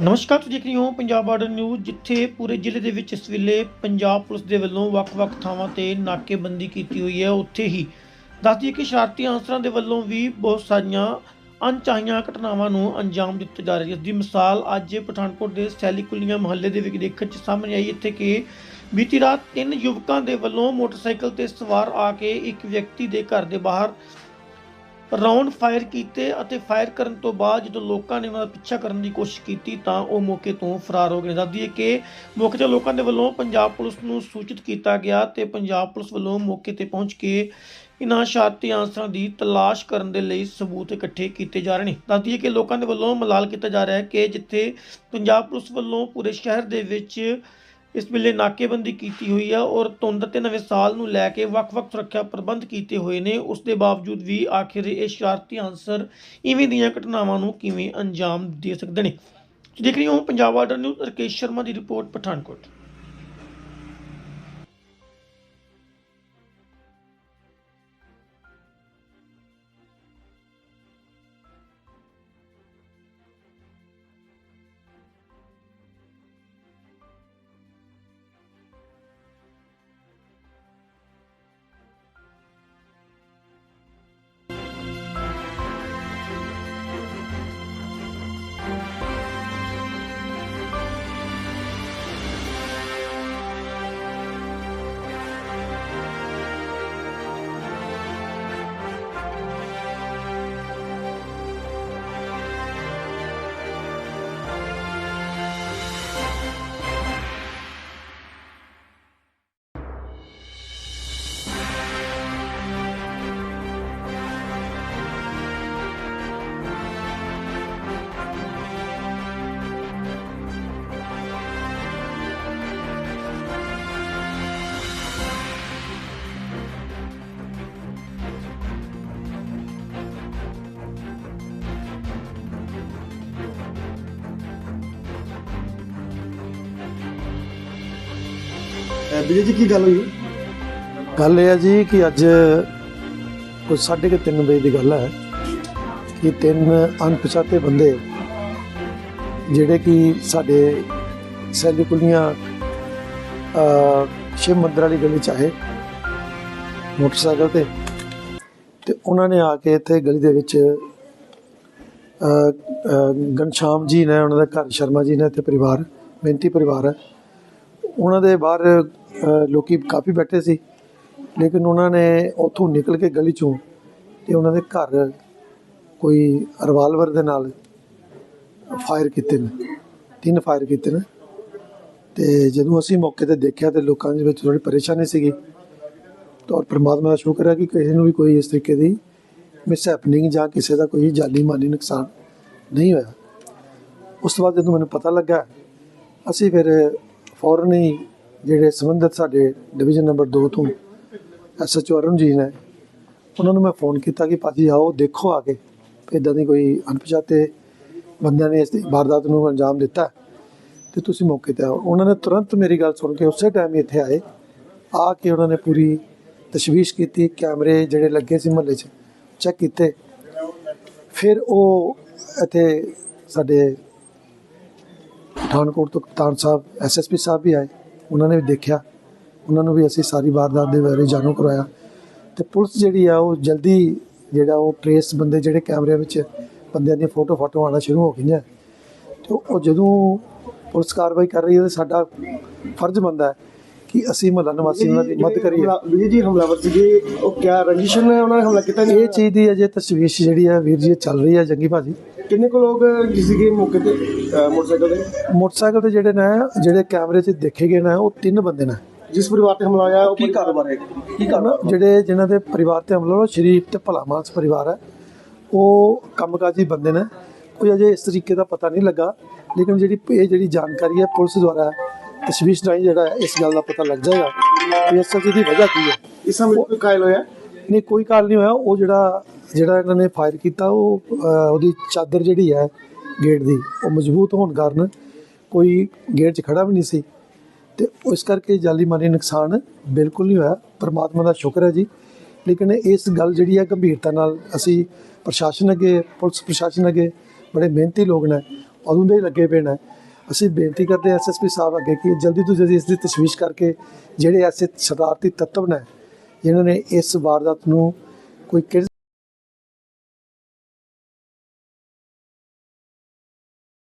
ਨਮਸਕਾਰ ਤੁਸੀਂ ਦੇਖ ਰਹੇ ਹੋ ਪੰਜਾਬ ਬਾਰਡਰ ਨਿਊਜ਼, ਜਿੱਥੇ ਪੂਰੇ ਜ਼ਿਲ੍ਹੇ ਦੇ ਵਿੱਚ ਇਸ ਵੇਲੇ ਪੰਜਾਬ ਪੁਲਿਸ ਦੇ ਵੱਲੋਂ ਵੱਖ-ਵੱਖ ਥਾਵਾਂ ਤੇ ਨਾਕੇਬੰਦੀ ਕੀਤੀ ਹੋਈ ਹੈ। ਉੱਥੇ ਹੀ ਦੱਸ ਦਈਏ ਕਿ ਸ਼ਰਾਰਤੀ ਅਨਸਰਾਂ ਦੇ ਵੱਲੋਂ ਵੀ ਬਹੁਤ ਸਾਰੀਆਂ ਅਣਚਾਹੀਆਂ ਘਟਨਾਵਾਂ ਨੂੰ ਅੰਜਾਮ ਦਿੱਤਾ ਜਾ ਰਿਹਾ ਹੈ। ਦੀ ਮਿਸਾਲ ਅੱਜ ਪਠਾਨਕੋਟ ਦੇ ਸੈਲੀ ਕੁਲੀਆਂ ਮਹੱਲੇ ਦੇ ਵਿੱਚ ਦੇਖਣ ਚ ਸਾਹਮਣੇ ਆਈ ਇੱਥੇ ਕਿ ਬੀਤੀ ਰਾਤ ਤਿੰਨ ਯੁਵਕਾਂ ਦੇ ਵੱਲੋਂ ਮੋਟਰਸਾਈਕਲ ਤੇ ਸਵਾਰ ਆ ਕੇ ਇੱਕ ਵਿਅਕਤੀ ਦੇ ਘਰ ਦੇ ਬਾਹਰ ਰਾਉਂਡ ਫਾਇਰ ਕੀਤੇ ਅਤੇ ਫਾਇਰ ਕਰਨ ਤੋਂ ਬਾਅਦ ਜਦੋਂ ਲੋਕਾਂ ਨੇ ਉਹਨਾਂ ਦਾ ਪਿੱਛਾ ਕਰਨ ਦੀ ਕੋਸ਼ਿਸ਼ ਕੀਤੀ ਤਾਂ ਉਹ ਮੌਕੇ ਤੋਂ ਫਰਾਰ ਹੋ ਗਏ। ਦੱਸਦੀ ਹੈ ਕਿ ਮੌਕੇ ਤੇ ਲੋਕਾਂ ਦੇ ਵੱਲੋਂ ਪੰਜਾਬ ਪੁਲਿਸ ਨੂੰ ਸੂਚਿਤ ਕੀਤਾ ਗਿਆ ਤੇ ਪੰਜਾਬ ਪੁਲਿਸ ਵੱਲੋਂ ਮੌਕੇ ਤੇ ਪਹੁੰਚ ਕੇ ਇਨ੍ਹਾਂ ਸ਼ਰਾਰਤੀ ਅਨਸਰਾਂ ਦੀ ਤਲਾਸ਼ ਕਰਨ ਦੇ ਲਈ ਸਬੂਤ ਇਕੱਠੇ ਕੀਤੇ ਜਾ ਰਹੇ ਨੇ। ਦੱਸਦੀ ਹੈ ਕਿ ਲੋਕਾਂ ਦੇ ਵੱਲੋਂ ਮਲਾਲ ਕੀਤਾ ਜਾ ਰਿਹਾ ਹੈ ਕਿ ਜਿੱਥੇ ਪੰਜਾਬ ਪੁਲਿਸ ਵੱਲੋਂ ਪੂਰੇ ਸ਼ਹਿਰ ਦੇ ਵਿੱਚ ਇਸ ਵੇਲੇ ਨਾਕੇਬੰਦੀ ਕੀਤੀ ਹੋਈ ਹੈ ਔਰ ਧੁੰਦ ਤੇ ਨਵੇਂ ਸਾਲ ਨੂੰ ਲੈ ਕੇ ਵੱਖ-ਵੱਖ ਸੁਰੱਖਿਆ ਪ੍ਰਬੰਧ ਕੀਤੇ ਹੋਏ ਨੇ। ਉਸ ਦੇ ਬਾਵਜੂਦ ਵੀ ਆਖਿਰ ਇਹ ਸ਼ਰਾਰਤੀ ਅਨਸਰ ਇਵੇਂ ਦੀਆਂ ਘਟਨਾਵਾਂ ਨੂੰ ਕਿਵੇਂ ਅੰਜਾਮ ਦੇ ਸਕਦੇ ਨੇ? ਦੇਖ ਰਹੇ ਹੋ ਪੰਜਾਬ ਆਰਡਰ ਨਿਊਜ਼, ਰਕੇਸ਼ ਸ਼ਰਮਾ ਦੀ ਰਿਪੋਰਟ, ਪਠਾਨਕੋਟ। ਵਿਜੇ ਜੀ, ਕੀ ਗੱਲ ਹੋਈ? ਗੱਲ ਇਹ ਹੈ ਜੀ ਕਿ ਅੱਜ ਕੁਝ ਸਾਢੇ ਕੁ ਤਿੰਨ ਵਜੇ ਦੀ ਗੱਲ ਹੈ ਕਿ ਤਿੰਨ ਅਣਪਛਾਤੇ ਬੰਦੇ ਜਿਹੜੇ ਕਿ ਸਾਡੇ ਸੈਲੀ ਕੁਲੀਆਂ ਸ਼ਿਵ ਮੰਦਰ ਵਾਲੀ ਗਲੀ ਚ ਆਏ ਮੋਟਰਸਾਈਕਲ ਤੇ ਤੇ ਉਹਨਾਂ ਨੇ ਆ ਕੇ ਇੱਥੇ ਗਲੀ ਦੇ ਵਿੱਚ, ਅ ਗਨਸ਼ਾਮ ਜੀ ਨੇ, ਉਹਨਾਂ ਦਾ ਘਰ ਸ਼ਰਮਾ ਜੀ ਨੇ ਤੇ ਪਰਿਵਾਰ, ਮਿਹਨਤੀ ਪਰਿਵਾਰ ਹੈ। ਉਹਨਾਂ ਦੇ ਬਾਹਰ ਲੋਕੀ ਕਾਫੀ ਬੈਠੇ ਸੀ, ਲੇਕਿਨ ਉਹਨਾਂ ਨੇ ਉੱਥੋਂ ਨਿਕਲ ਕੇ ਗਲੀ ਚੋਂ ਤੇ ਉਹਨਾਂ ਦੇ ਘਰ ਕੋਈ ਰਿਵਾਲਵਰ ਦੇ ਨਾਲ ਫਾਇਰ ਕੀਤੇ ਨੇ, ਤਿੰਨ ਫਾਇਰ ਕੀਤੇ ਨੇ ਤੇ ਜਦੋਂ ਅਸੀਂ ਮੌਕੇ ਤੇ ਦੇਖਿਆ ਤੇ ਲੋਕਾਂ ਦੇ ਵਿੱਚ ਥੋੜੀ ਪਰੇਸ਼ਾਨੀ ਸੀਗੀ ਤਾਂ ਔਰ ਪਰਮਾਤਮਾ ਦਾ ਸ਼ੁਕਰ ਹੈ ਕਿ ਕਿਸੇ ਨੂੰ ਵੀ ਕੋਈ ਇਸ ਤਰੀਕੇ ਦੀ ਮਿਸ ਹੈਪਨਿੰਗ ਜਾਂ ਕਿਸੇ ਦਾ ਕੋਈ ਜਾਨੀ ਮਾਲੀ ਨੁਕਸਾਨ ਨਹੀਂ ਹੋਇਆ। ਉਸ ਤੋਂ ਬਾਅਦ ਜਦੋਂ ਮੈਨੂੰ ਪਤਾ ਲੱਗਾ, ਅਸੀਂ ਫਿਰ ਫੌਰਨ ਹੀ ਜਿਹੜੇ ਸੰਬੰਧਿਤ ਸਾਡੇ ਡਿਵੀਜ਼ਨ ਨੰਬਰ 2 ਤੋਂ ਐਸਐਚਓ ਅਰੁਣ ਜੀ ਨੇ, ਉਹਨਾਂ ਨੂੰ ਮੈਂ ਫੋਨ ਕੀਤਾ ਕਿ ਭਾਜੀ ਆਓ, ਦੇਖੋ ਆ ਕੇ ਇਦਾਂ ਦੀ ਕੋਈ ਅਣਪਛਾਤੇ ਬੰਦਿਆਂ ਨੇ ਇਸ ਵਾਰਦਾਤ ਨੂੰ ਅੰਜਾਮ ਦਿੱਤਾ ਹੈ, ਤੇ ਤੁਸੀਂ ਮੌਕੇ ਤੇ ਆਓ। ਉਹਨਾਂ ਨੇ ਤੁਰੰਤ ਮੇਰੀ ਗੱਲ ਸੁਣ ਕੇ ਉਸੇ ਟਾਈਮ ਹੀ ਇੱਥੇ ਆਏ, ਆ ਕੇ ਉਹਨਾਂ ਨੇ ਪੂਰੀ ਤਸ਼ਵੀਸ਼ ਕੀਤੀ, ਕੈਮਰੇ ਜਿਹੜੇ ਲੱਗੇ ਸੀ ਮਹੱਲੇ 'ਚ ਚੈੱਕ ਕੀਤੇ। ਫਿਰ ਉਹ ਇੱਥੇ ਸਾਡੇ ਪਠਾਨਕੋਟ ਤੋਂ ਕਪਤਾਨ ਸਾਹਿਬ ਐਸਐਸਪੀ ਸਾਹਿਬ ਵੀ ਆਏ। ਉਹਨਾਂ ਨੇ ਵੀ ਦੇਖਿਆ ਉਹਨਾਂ ਨੂੰ ਵੀ ਅਸੀਂ ਸਾਰੀ ਵਾਰਦਾਤ ਦੇ ਬਾਰੇ ਜਾਣੂ ਕਰਵਾਇਆ ਤੇ ਪੁਲਿਸ ਜਿਹੜੀ ਆ ਉਹ ਜਲਦੀ ਜਿਹੜਾ ਉਹ ਟਰੇਸ ਬੰਦੇ ਜਿਹੜੇ ਕੈਮਰਿਆਂ ਵਿੱਚ ਬੰਦਿਆਂ ਦੀਆਂ ਫੋਟੋ ਫੋਟੋ ਆਉਣਾ ਸ਼ੁਰੂ ਹੋ ਗਈਆਂ। ਤੇ ਉਹ ਜਦੋਂ ਪੁਲਿਸ ਕਾਰਵਾਈ ਕਰ ਰਹੀ ਹੈ ਤੇ ਸਾਡਾ ਫਰਜ਼ ਬਣਦਾ ਹੈ ਕਿ ਅਸੀਂ ਮਹੱਲਾ ਨਿਵਾਸੀ ਉਹਨਾਂ ਦੀ ਮਦਦ ਕਰੀਏ। ਵਿਜੇ ਜੀ ਹਮਲਾਵਰ ਸੀਗੇ ਉਹ ਕਿਆ ਰੰਜਿਸ਼ ਨੇ ਉਹਨਾਂ ਨੇ ਹਮਲਾ ਕੀਤਾ ਇਹ ਚੀਜ਼ ਦੀ ਅਜੇ ਤਸ਼ਵੀਸ਼ ਜਿਹੜੀ ਹੈ ਵੀਰ ਜੀ ਚੱਲ ਰਹੀ ਹੈ ਜੰਗੀ ਭਾਜੀ। ਕਿੰਨੇ ਕੁ ਲੋਕ ਸੀਗੇ ਮੌਕੇ ਤੇ ਅਹ ਮੋਟਰਸਾਈਕਲ ਤੇ? ਮੋਟਰਸਾਈਕਲ ਤੇ ਜਿਹੜੇ ਨੇ ਜਿਹੜੇ ਕੈਮਰੇ 'ਚ ਦੇਖੇ ਗਏ ਨੇ ਉਹ ਤਿੰਨ ਬੰਦੇ ਨੇ। ਜਿਸ ਪਰਿਵਾਰ ਤੇ ਹਮਲਾ ਹੋਇਆ ਉਹ ਕੀ ਕਾਰੋਬਾਰ ਹੈ? ਕੀ ਨਾ, ਜਿਹੜੇ ਜਿਨ੍ਹਾਂ ਦੇ ਪਰਿਵਾਰ ਤੇ ਹਮਲਾ ਹੋਇਆ ਸ਼ਰੀਫ ਤੇ ਭਲਾ ਮਾਨਸ ਪਰਿਵਾਰ ਹੈ। ਉਹ ਕੰਮਕਾਜੀ ਬੰਦੇ ਨੇ। ਕੋਈ ਅਜੇ ਇਸ ਤਰੀਕੇ ਦਾ ਪਤਾ ਨਹੀਂ ਲੱਗਾ ਲੇਕਿਨ ਜਿਹੜੀ ਇਹ ਜਿਹੜੀ ਜਾਣਕਾਰੀ ਹੈ ਪੁਲਿਸ ਦੁਆਰਾ ਤਸ਼ਵੀਸ਼ ਰਾਹੀਂ ਜਿਹੜਾ ਹੈ, ਇਸ ਗੱਲ ਦਾ ਪਤਾ ਲੱਗ ਜਾਏਗਾ ਕਿ ਅਸਲ 'ਚ ਇਹਦੀ ਵਜ੍ਹਾ ਕੀ ਹੈ। ਇਸ ਸਮੇਂ ਕੋਈ ਕਾਇਲ ਹੋਇਆ? ਨਹੀਂ ਕੋਈ ਕਾਲ ਨਹੀਂ ਹੋਇਆ। ਉਹ ਜਿਹੜਾ ਜਿਹੜਾ ਇਹਨਾਂ ਨੇ ਫਾਇਰ ਕੀਤਾ, ਉਹ ਉਹਦੀ ਚਾਦਰ ਜਿਹੜੀ ਹੈ ਗੇਟ ਦੀ, ਉਹ ਮਜ਼ਬੂਤ ਹੋਣ ਕਾਰਨ ਕੋਈ ਗੇਟ 'ਚ ਖੜਾ ਵੀ ਨਹੀਂ ਸੀ। ਤੇ ਇਸ ਕਰਕੇ ਜਾਲੀ ਮਾਲੀ ਨੁਕਸਾਨ ਬਿਲਕੁਲ ਨਹੀਂ ਹੋਇਆ। ਪਰਮਾਤਮਾ ਦਾ ਸ਼ੁਕਰ ਹੈ ਜੀ। ਲੇਕਿਨ ਇਸ ਗੱਲ ਜਿਹੜੀ ਹੈ ਗੰਭੀਰਤਾ ਨਾਲ ਅਸੀਂ ਪ੍ਰਸ਼ਾਸਨ ਅੱਗੇ, ਪੁਲਿਸ ਪ੍ਰਸ਼ਾਸਨ ਅੱਗੇ ਬੜੇ ਮਿਹਨਤੀ ਲੋਕ ਨੇ, ਉਦੋਂ ਦੇ ਹੀ ਲੱਗੇ ਪਏ ਨੇ। ਅਸੀਂ ਬੇਨਤੀ ਕਰਦੇ ਹਾਂ ਐਸਐਸਪੀ ਸਾਹਿਬ ਅੱਗੇ ਕਿ ਜਲਦੀ ਤੋਂ ਜਲਦੀ ਇਸ ਦੀ ਤਸ਼ਵੀਸ਼ ਕਰਕੇ ਜਿਹੜੇ ਐਸੇ ਸ਼ਰਾਰਤੀ ਤੱਤਵ ਨੇ, ਜਿਨ੍ਹਾਂ ਨੇ ਇਸ ਵਾਰਦਾਤ ਨੂੰ ਕੋਈ ਕਿਹੜੇ